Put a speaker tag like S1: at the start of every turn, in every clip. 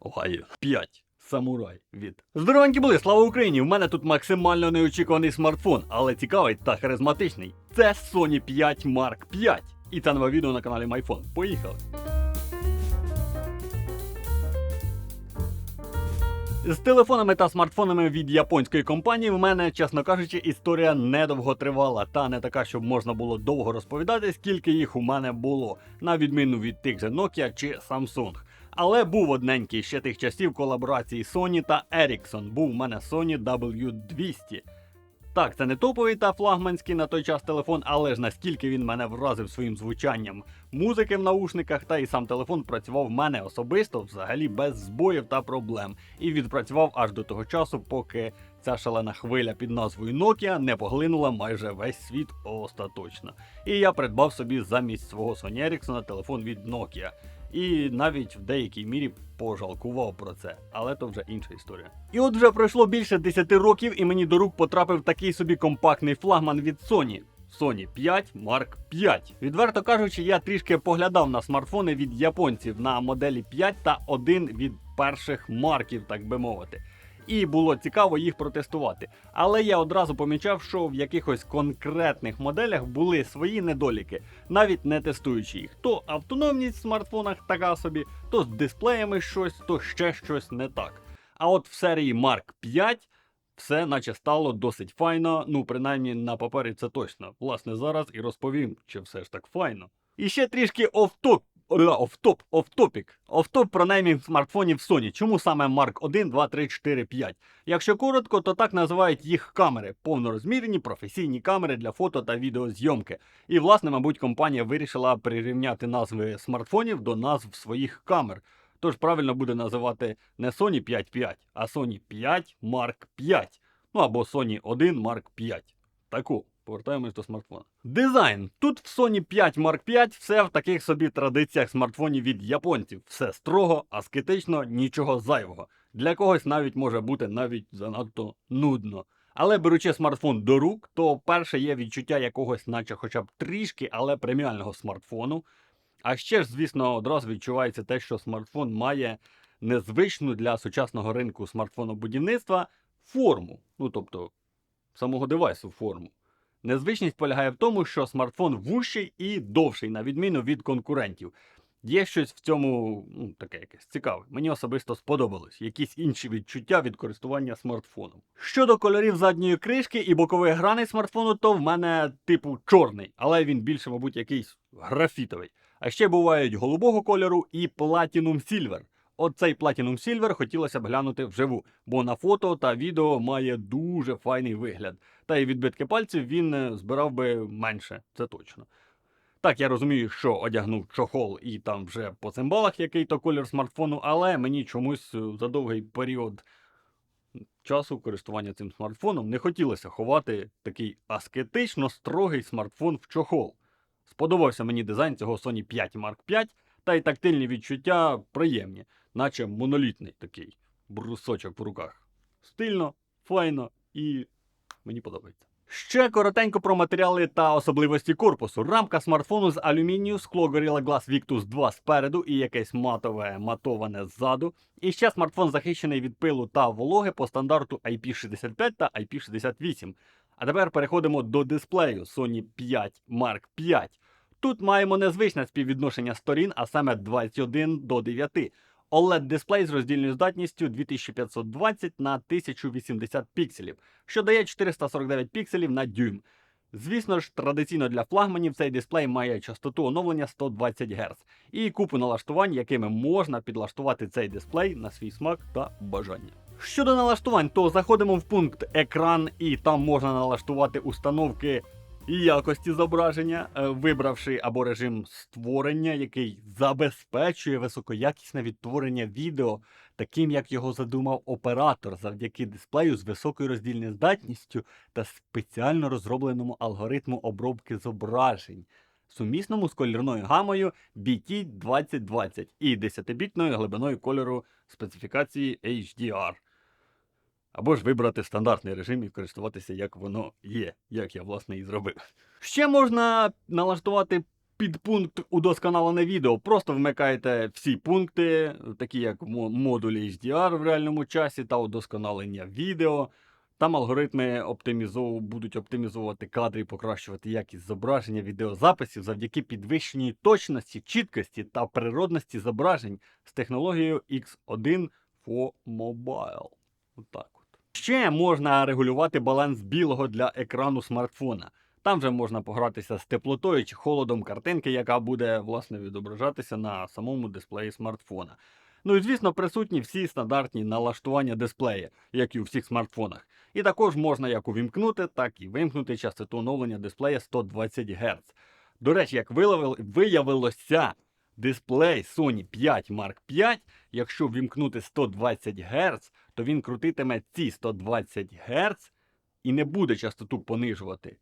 S1: Огайо. 5. Самурай від. Здоровенькі були, слава Україні! У мене тут максимально неочікуваний смартфон, але цікавий та харизматичний. Це Sony 5 Mark 5. І це нове відео на каналі MyPhone. Поїхали! З телефонами та смартфонами від японської компанії в мене, чесно кажучи, історія недовго тривала, та не така, щоб можна було довго розповідати, скільки їх у мене було, на відміну від тих же Nokia чи Samsung. Але був одненький ще тих часів колаборації Sony та Ericsson. Був у мене Sony W200. Так, це не топовий та флагманський на той час телефон, але ж наскільки він мене вразив своїм звучанням музики в наушниках, та і сам телефон працював в мене особисто взагалі без збоїв та проблем. І відпрацював аж до того часу, поки ця шалена хвиля під назвою Nokia не поглинула майже весь світ остаточно. І я придбав собі замість свого Sony Ericsson телефон від Nokia. І навіть в деякій мірі пожалкував про це, але то вже інша історія. І от вже пройшло більше 10 років, і мені до рук потрапив такий собі компактний флагман від Sony. Sony 5 Mark 5. Відверто кажучи, я трішки поглядав на смартфони від японців на моделі 5 та один від перших марків, так би мовити. І було цікаво їх протестувати. Але я одразу помічав, що в якихось конкретних моделях були свої недоліки, навіть не тестуючи їх. То автономність в смартфонах така собі, то з дисплеями щось, то ще щось не так. А от в серії Mark 5 все наче стало досить файно, ну принаймні на папері це точно. Власне, зараз і розповім, чи все ж так файно. І ще трішки офтоп. Офтоп, офтопік. Офтоп про неймінг смартфонів Sony. Чому саме Mark 1, 2, 3, 4, 5? Якщо коротко, то так називають їх камери, повнорозмірні професійні камери для фото та відеозйомки. І, власне, мабуть, компанія вирішила прирівняти назви смартфонів до назв своїх камер. Тож правильно буде називати не Sony 5.5, а Sony 5 Mark 5. Ну або Sony 1 Mark 5. Таку. Повертаємось до смартфона. Дизайн. Тут в Sony 5 Mark 5 все в таких собі традиціях смартфонів від японців. Все строго, аскетично, нічого зайвого. Для когось навіть може бути навіть занадто нудно. Але беручи смартфон до рук, то перше є відчуття якогось, наче хоча б трішки, але преміального смартфону. А ще ж, звісно, одразу відчувається те, що смартфон має незвичну для сучасного ринку смартфонобудівництва форму. Ну тобто самого девайсу форму. Незвичність полягає в тому, що смартфон вущий і довший, на відміну від конкурентів. Є щось в цьому ну, таке якесь цікаве. Мені особисто сподобалось. Якісь інші відчуття від користування смартфоном. Щодо кольорів задньої кришки і бокових граней смартфону, то в мене типу чорний, але він більше, мабуть, якийсь графітовий. А ще бувають голубого кольору і Platinum Silver. Оцей Platinum Silver хотілося б глянути вживу, бо на фото та відео має дуже файний вигляд. Та й відбитки пальців він е, збирав би менше, це точно. Так, я розумію, що одягнув чохол і там вже по цимбалах який то колір смартфону, але мені чомусь е, за довгий період часу користування цим смартфоном не хотілося ховати такий аскетично строгий смартфон в чохол. Сподобався мені дизайн цього Sony 5 Mark 5, та й тактильні відчуття приємні, наче монолітний такий брусочок в руках. Стильно, файно і мені подобається. Ще коротенько про матеріали та особливості корпусу. Рамка смартфону з алюмінію, скло Gorilla Glass Victus 2 спереду і якесь матове матоване ззаду. І ще смартфон захищений від пилу та вологи по стандарту IP65 та IP68. А тепер переходимо до дисплею Sony 5 Mark 5. Тут маємо незвичне співвідношення сторін, а саме 21 до 9. OLED-дисплей з роздільною здатністю 2520 на 1080 пікселів, що дає 449 пікселів на дюйм. Звісно ж, традиційно для флагманів цей дисплей має частоту оновлення 120 Гц і купу налаштувань, якими можна підлаштувати цей дисплей на свій смак та бажання. Щодо налаштувань, то заходимо в пункт екран, і там можна налаштувати установки і якості зображення, е, вибравши або режим створення, який забезпечує високоякісне відтворення відео, таким як його задумав оператор, завдяки дисплею з високою роздільною здатністю та спеціально розробленому алгоритму обробки зображень, сумісному з кольорною гамою BT2020 і 10-бітною глибиною кольору специфікації HDR. Або ж вибрати стандартний режим і користуватися, як воно є, як я власне і зробив. Ще можна налаштувати підпункт удосконалене відео. Просто вмикаєте всі пункти, такі як модулі HDR в реальному часі та удосконалення відео. Там алгоритми оптимізов... будуть оптимізувати кадри і покращувати якість зображення відеозаписів завдяки підвищеній точності, чіткості та природності зображень з технологією X1 for Mobile. Отак от. Ще можна регулювати баланс білого для екрану смартфона. Там вже можна погратися з теплотою чи холодом картинки, яка буде власне відображатися на самому дисплеї смартфона. Ну і звісно, присутні всі стандартні налаштування дисплея, як і у всіх смартфонах. І також можна як увімкнути, так і вимкнути частоту оновлення дисплея 120 Гц. До речі, як виявилося, дисплей Sony 5 Mark 5, якщо вімкнути 120 Гц, то він крутитиме ці 120 Гц і не буде частоту понижувати.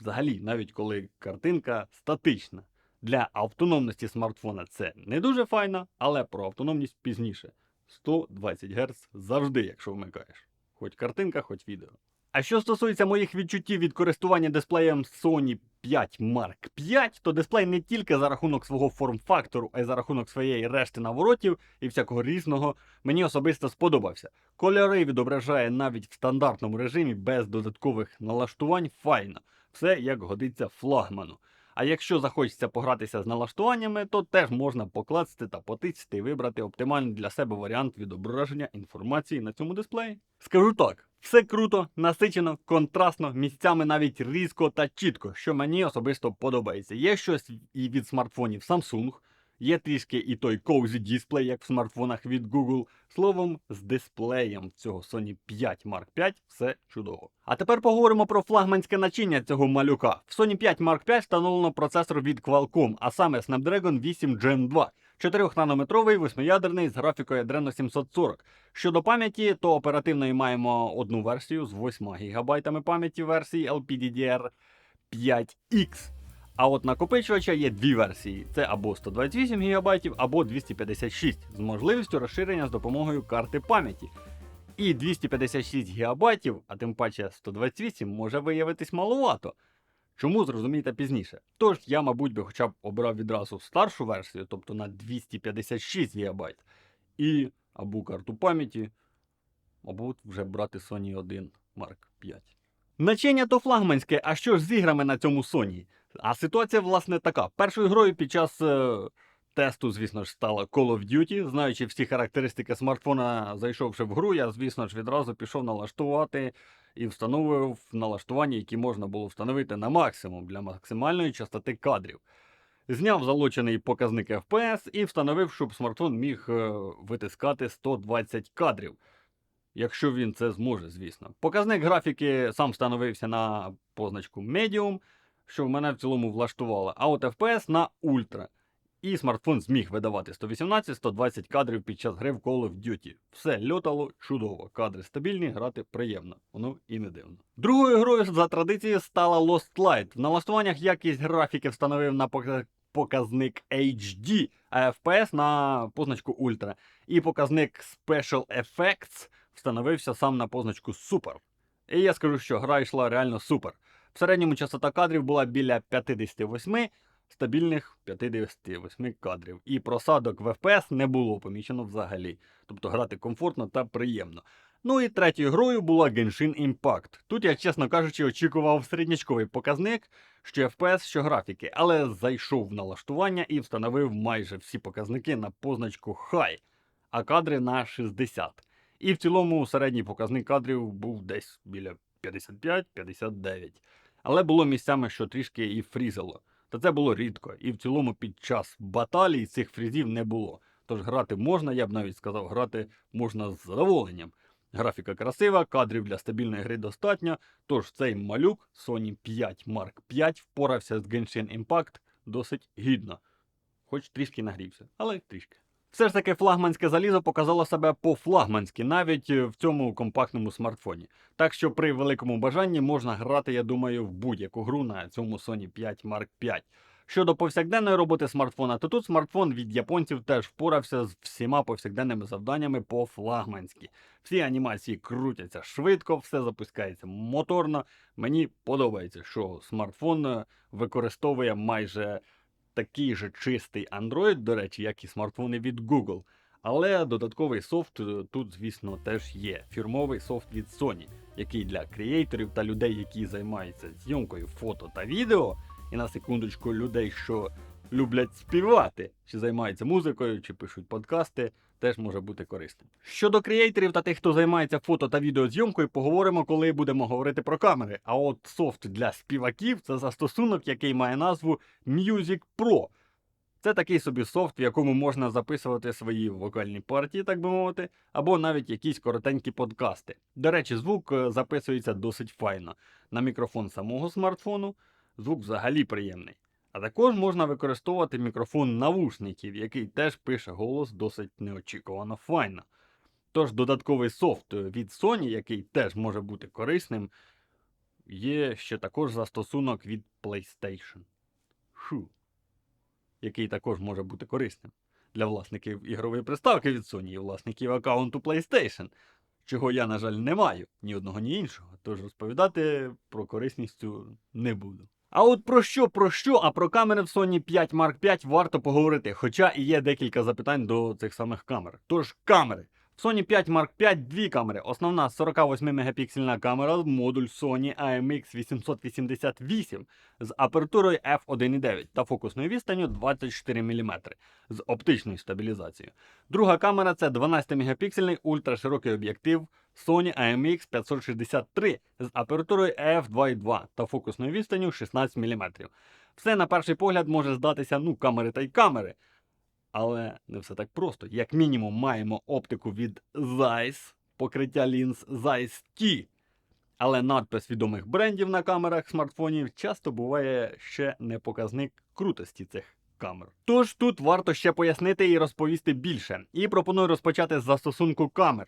S1: Взагалі, навіть коли картинка статична. Для автономності смартфона це не дуже файно, але про автономність пізніше. 120 Гц завжди, якщо вмикаєш. Хоч картинка, хоч відео. А що стосується моїх відчуттів від користування дисплеєм Sony 5 Mark 5, то дисплей не тільки за рахунок свого форм-фактору, а й за рахунок своєї решти наворотів і всякого різного мені особисто сподобався. Кольори відображає навіть в стандартному режимі без додаткових налаштувань файно. Все як годиться флагману. А якщо захочеться погратися з налаштуваннями, то теж можна покласти та потицяти і вибрати оптимальний для себе варіант відображення інформації на цьому дисплеї. Скажу так, все круто, насичено, контрастно, місцями навіть різко та чітко, що мені особисто подобається. Є щось і від смартфонів Samsung, є трішки і той Cozy Display, як в смартфонах від Google. Словом, з дисплеєм цього Sony 5 Mark 5 все чудово. А тепер поговоримо про флагманське начиння цього малюка. В Sony 5 Mark 5 встановлено процесор від Qualcomm, а саме Snapdragon 8 Gen 2. 4-нанометровий восьмиядерний з графікою Adreno 740. Щодо пам'яті, то оперативної маємо одну версію з 8 ГБ пам'яті версії LPDDR 5X. А от накопичувача є дві версії: це або 128 ГБ, або 256 з можливістю розширення з допомогою карти пам'яті. І 256 ГБ, а тим паче 128, може виявитись маловато. Чому зрозумієте пізніше? Тож я, мабуть, би хоча б обрав відразу старшу версію, тобто на 256 ГБ, і або карту пам'яті, або вже брати Sony 1 Mark 5. Начення то флагманське, а що ж з іграми на цьому Sony? А ситуація, власне, така. Першою грою під час е, тесту, звісно ж, стала Call of Duty. Знаючи всі характеристики смартфона, зайшовши в гру, я, звісно ж, відразу пішов налаштувати і встановив налаштування, які можна було встановити на максимум для максимальної частоти кадрів. Зняв залучений показник FPS і встановив, щоб смартфон міг е, витискати 120 кадрів. Якщо він це зможе, звісно. Показник графіки сам встановився на позначку Medium, що в мене в цілому влаштувало. А от FPS на Ultra. І смартфон зміг видавати 118-120 кадрів під час гри в Call of Duty. Все льотало чудово. Кадри стабільні, грати приємно. Воно і не дивно. Другою грою за традицією стала Lost Light. В налаштуваннях якість графіки встановив на показник HD, а FPS на позначку Ultra. І показник Special Effects встановився сам на позначку Super. І я скажу, що гра йшла реально супер. В середньому частота кадрів була біля 58, стабільних 58 кадрів. І просадок в FPS не було помічено взагалі. Тобто грати комфортно та приємно. Ну і третьою грою була Genshin Impact. Тут я, чесно кажучи, очікував середнячковий показник, що FPS, що графіки, але зайшов в налаштування і встановив майже всі показники на позначку High, а кадри на 60. І в цілому середній показник кадрів був десь біля 55-59. Але було місцями, що трішки і фрізало. Та це було рідко, і в цілому під час баталій цих фрізів не було. Тож грати можна, я б навіть сказав, грати можна з задоволенням. Графіка красива, кадрів для стабільної гри достатньо, тож цей малюк Sony 5 Mark 5 впорався з Genshin Impact досить гідно. Хоч трішки нагрівся, але трішки. Все ж таки флагманське залізо показало себе по-флагманськи, навіть е, в цьому компактному смартфоні. Так що при великому бажанні можна грати, я думаю, в будь-яку гру на цьому Sony 5 Mark 5. Щодо повсякденної роботи смартфона, то тут смартфон від японців теж впорався з всіма повсякденними завданнями по-флагманськи. Всі анімації крутяться швидко, все запускається моторно. Мені подобається, що смартфон е, використовує майже такий же чистий Android, до речі, як і смартфони від Google. Але додатковий софт е, тут, звісно, теж є. Фірмовий софт від Sony, який для креаторів та людей, які займаються зйомкою фото та відео, і на секундочку людей, що люблять співати, чи займаються музикою, чи пишуть подкасти, теж може бути корисним. Щодо креаторів та тих, хто займається фото та відеозйомкою, поговоримо, коли будемо говорити про камери. А от софт для співаків це застосунок, який має назву Music Pro. Це такий собі софт, в якому можна записувати свої вокальні партії, так би мовити, або навіть якісь коротенькі подкасти. До речі, звук е, записується досить файно. На мікрофон самого смартфону звук взагалі приємний. А також можна використовувати мікрофон навушників, який теж пише голос досить неочікувано файно. Тож додатковий софт від Sony, який теж може бути корисним, є ще також застосунок від PlayStation. Фу. Який також може бути корисним для власників ігрової приставки від Sony і власників аккаунту PlayStation, чого я, на жаль, не маю ні одного, ні іншого. Тож розповідати про корисність цю не буду. А от про що, про що, а про камери в Sony 5 Mark 5 варто поговорити, хоча і є декілька запитань до цих самих камер. Тож, камери. В Sony 5 Mark 5 дві камери. Основна 48 мегапіксельна камера, модуль Sony AMX 888 з апертурою f1.9 та фокусною відстанню 24 мм з оптичною стабілізацією. Друга камера це 12 мегапіксельний ультраширокий об'єктив Sony AMX 563 з апертурою f2.2 та фокусною відстанню 16 мм. Все на перший погляд може здатися, ну, камери та й камери. Але не все так просто. Як мінімум, маємо оптику від Zeiss, покриття лінз Zeiss T. Але надпис відомих брендів на камерах смартфонів часто буває ще не показник крутості цих камер. Тож тут варто ще пояснити і розповісти більше. І пропоную розпочати з застосунку камер.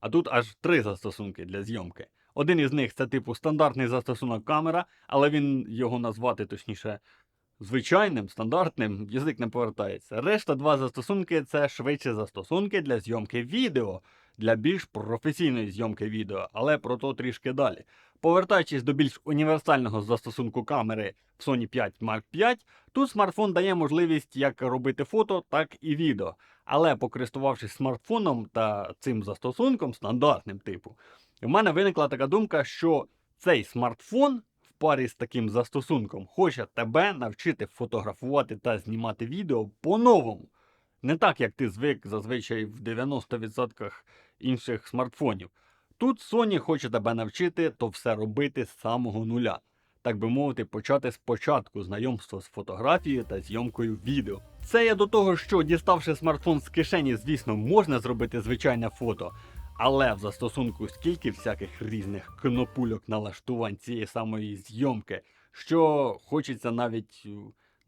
S1: А тут аж три застосунки для зйомки. Один із них це типу стандартний застосунок камера, але він його назвати точніше звичайним, стандартним, язик не повертається. Решта два застосунки це швидше застосунки для зйомки відео, для більш професійної зйомки відео, але про то трішки далі. Повертаючись до більш універсального застосунку камери в Sony 5 Mark 5, тут смартфон дає можливість як робити фото, так і відео. Але покористувавшись смартфоном та цим застосунком, стандартним типу, в мене виникла така думка, що цей смартфон в парі з таким застосунком хоче тебе навчити фотографувати та знімати відео по-новому. Не так, як ти звик зазвичай в 90% інших смартфонів. Тут Sony хоче тебе навчити то все робити з самого нуля. Так би мовити, почати спочатку знайомство з фотографією та зйомкою відео. Це я до того, що діставши смартфон з кишені, звісно, можна зробити звичайне фото. Але в застосунку скільки всяких різних кнопульок налаштувань цієї самої зйомки, що хочеться навіть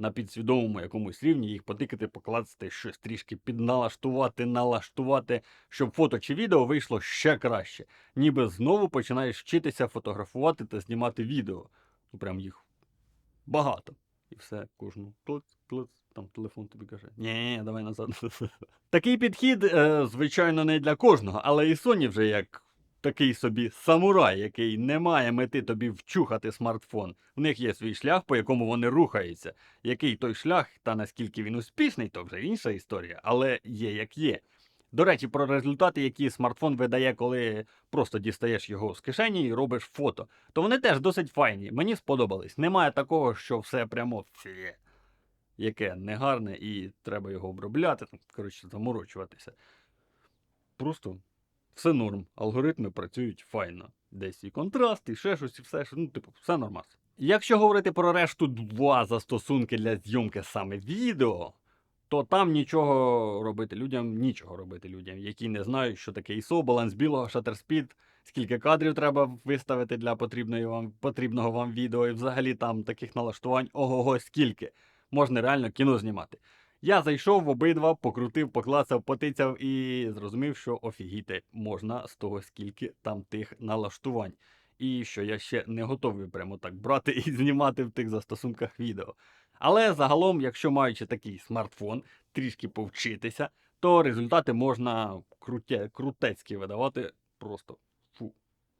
S1: на підсвідомому якомусь рівні їх потикати, покласти щось трішки підналаштувати, налаштувати, щоб фото чи відео вийшло ще краще. Ніби знову починаєш вчитися фотографувати та знімати відео. Ну прям їх багато. І все, кожну клиц, клиц, там телефон тобі каже: ні, давай назад. Такий підхід, е, звичайно, не для кожного, але і Sony вже як такий собі самурай, який не має мети тобі вчухати смартфон. В них є свій шлях, по якому вони рухаються. Який той шлях, та наскільки він успішний, то вже інша історія, але є як є. До речі, про результати, які смартфон видає, коли просто дістаєш його з кишені і робиш фото, то вони теж досить файні. Мені сподобались. Немає такого, що все прямо фє, яке негарне і треба його обробляти, коротше, заморочуватися. Просто все норм. Алгоритми працюють файно. Десь і контраст, і ще щось, і все, що, ну, типу, все нормас. Якщо говорити про решту два застосунки для зйомки саме відео, то там нічого робити людям, нічого робити людям, які не знають, що таке ISO, баланс білого, speed, скільки кадрів треба виставити для потрібної вам, потрібного вам відео, і взагалі там таких налаштувань ого-го скільки. Можна реально кіно знімати. Я зайшов в обидва, покрутив, поклацав, потицяв і зрозумів, що офігіти можна з того, скільки там тих налаштувань. І що я ще не готовий прямо так брати і знімати в тих застосунках відео. Але загалом, якщо маючи такий смартфон, трішки повчитися, то результати можна круте, крутецькі видавати просто.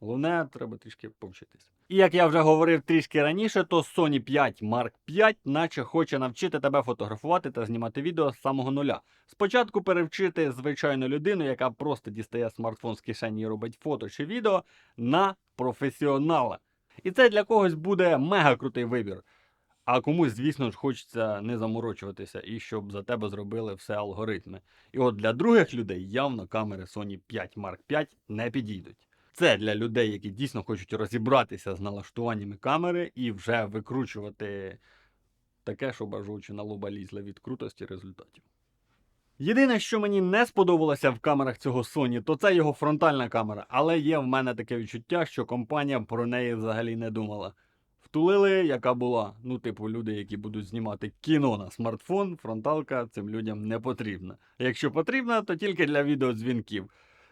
S1: Головне, треба трішки повчитись. І як я вже говорив трішки раніше, то Sony 5 Mark 5 наче хоче навчити тебе фотографувати та знімати відео з самого нуля. Спочатку перевчити звичайну людину, яка просто дістає смартфон з кишені і робить фото чи відео, на професіонала. І це для когось буде мега крутий вибір. А комусь, звісно ж, хочеться не заморочуватися і щоб за тебе зробили все алгоритми. І от для других людей явно камери Sony 5 Mark 5 не підійдуть. Це для людей, які дійсно хочуть розібратися з налаштуваннями камери і вже викручувати таке, щоб аж на лоба лізли від крутості результатів. Єдине, що мені не сподобалося в камерах цього Sony, то це його фронтальна камера, але є в мене таке відчуття, що компанія про неї взагалі не думала. Втулили, яка була. Ну, типу, люди, які будуть знімати кіно на смартфон, фронталка цим людям не потрібна. Якщо потрібна, то тільки для відеодзвінків.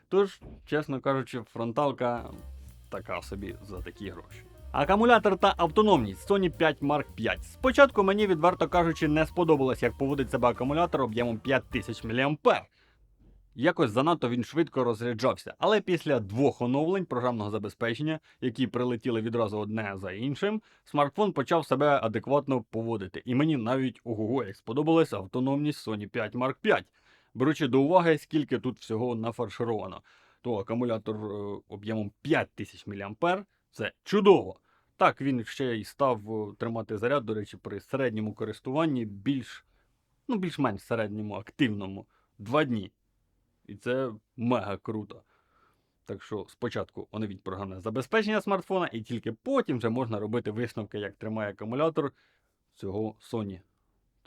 S1: Тож, чесно кажучи, фронталка така собі за такі гроші. Акумулятор та автономність Sony 5 Mark 5. Спочатку мені, відверто кажучи, не сподобалось, як поводить себе акумулятор об'ємом 5000 мА. Якось занадто він швидко розряджався, але після двох оновлень програмного забезпечення, які прилетіли відразу одне за іншим, смартфон почав себе адекватно поводити. І мені навіть ого, як сподобалась автономність Sony 5 Mark 5. Беручи до уваги, скільки тут всього нафаршировано, то акумулятор е, об'ємом 5000 мА це чудово. Так, він ще й став е, тримати заряд, до речі, при середньому користуванні більш, ну, більш-менш середньому, активному, два дні. І це мега круто. Так що спочатку оновіть програмне забезпечення смартфона, і тільки потім вже можна робити висновки, як тримає акумулятор цього Sony.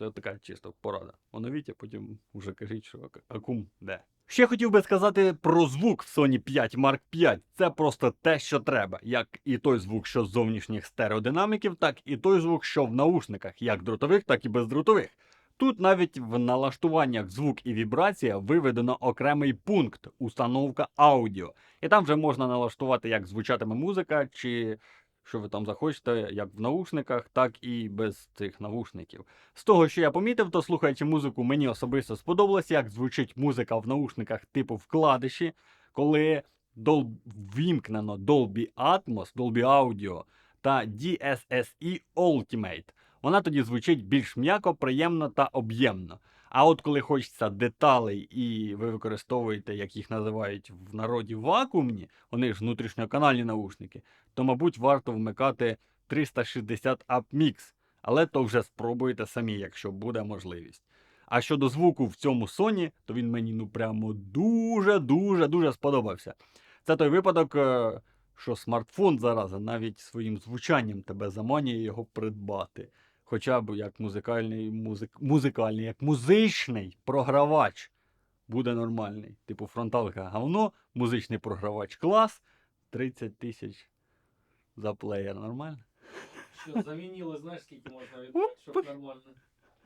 S1: Це така чисто порада. Оновіть, а потім вже кажіть, що акум де. Ще хотів би сказати про звук в Sony 5 Mark 5. Це просто те, що треба. Як і той звук, що з зовнішніх стереодинаміків, так і той звук, що в наушниках, як дротових, так і бездротових. Тут навіть в налаштуваннях звук і вібрація виведено окремий пункт установка аудіо. І там вже можна налаштувати, як звучатиме музика, чи що ви там захочете, як в наушниках, так і без цих навушників. З того, що я помітив, то слухаючи музику, мені особисто сподобалося, як звучить музика в наушниках типу вкладиші, коли дол... вімкнено Dolby Atmos, Dolby Audio та DSSE Ultimate. Вона тоді звучить більш м'яко, приємно та об'ємно. А от коли хочеться деталей, і ви використовуєте, як їх називають в народі вакуумні, вони ж внутрішньоканальні наушники, то, мабуть, варто вмикати 360 Up але то вже спробуйте самі, якщо буде можливість. А щодо звуку в цьому Sony, то він мені ну прямо дуже, дуже, дуже сподобався. Це той випадок, е, що смартфон зараза навіть своїм звучанням тебе заманює його придбати. Хоча б як музикальний, музик, музикальний, як музичний програвач буде нормальний. Типу фронталка говно, музичний програвач клас, 30 тисяч за плеєр. Нормально?
S2: Що, замінили, знаєш, скільки можна віддати, щоб нормально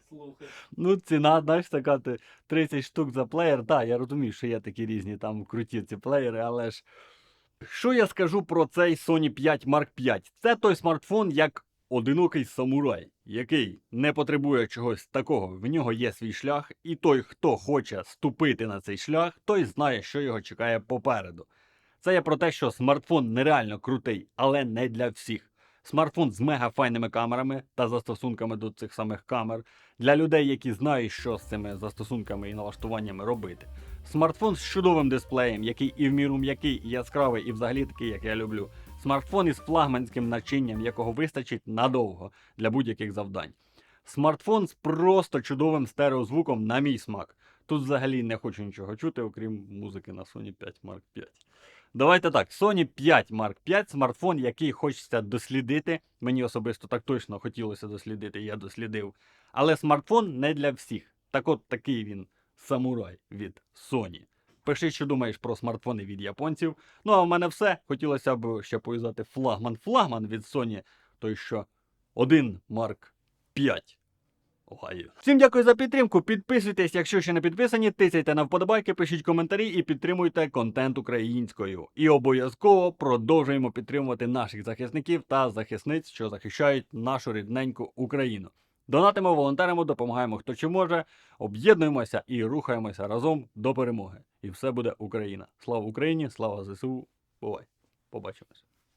S2: слухати.
S1: Ну, ціна, знаєш, така ти 30 штук за плеєр. Так, я розумію, що є такі різні там круті ці плеєри, але ж. Що я скажу про цей Sony 5 Mark 5? Це той смартфон як одинокий самурай, який не потребує чогось такого. В нього є свій шлях, і той, хто хоче ступити на цей шлях, той знає, що його чекає попереду. Це є про те, що смартфон нереально крутий, але не для всіх. Смартфон з мега файними камерами та застосунками до цих самих камер для людей, які знають, що з цими застосунками і налаштуваннями робити. Смартфон з чудовим дисплеєм, який і в міру м'який, і яскравий, і взагалі такий, як я люблю. Смартфон із флагманським начинням, якого вистачить надовго для будь-яких завдань. Смартфон з просто чудовим стереозвуком на мій смак. Тут взагалі не хочу нічого чути, окрім музики на Sony 5 Mark 5. Давайте так, Sony 5 Mark 5 смартфон, який хочеться дослідити. Мені особисто так точно хотілося дослідити, я дослідив. Але смартфон не для всіх. Так от такий він самурай від Sony. Пиши, що думаєш про смартфони від японців. Ну а в мене все. Хотілося б ще пов'язати флагман-флагман від Sony, той що 1 Mark 5. Огайо. Всім дякую за підтримку. Підписуйтесь, якщо ще не підписані, тисяйте на вподобайки, пишіть коментарі і підтримуйте контент українською. І обов'язково продовжуємо підтримувати наших захисників та захисниць, що захищають нашу рідненьку Україну. Донатимо, волонтеримо, допомагаємо хто чи може, об'єднуємося і рухаємося разом до перемоги. І все буде Україна. Слава Україні, слава ЗСУ. Бувай! Побачимось.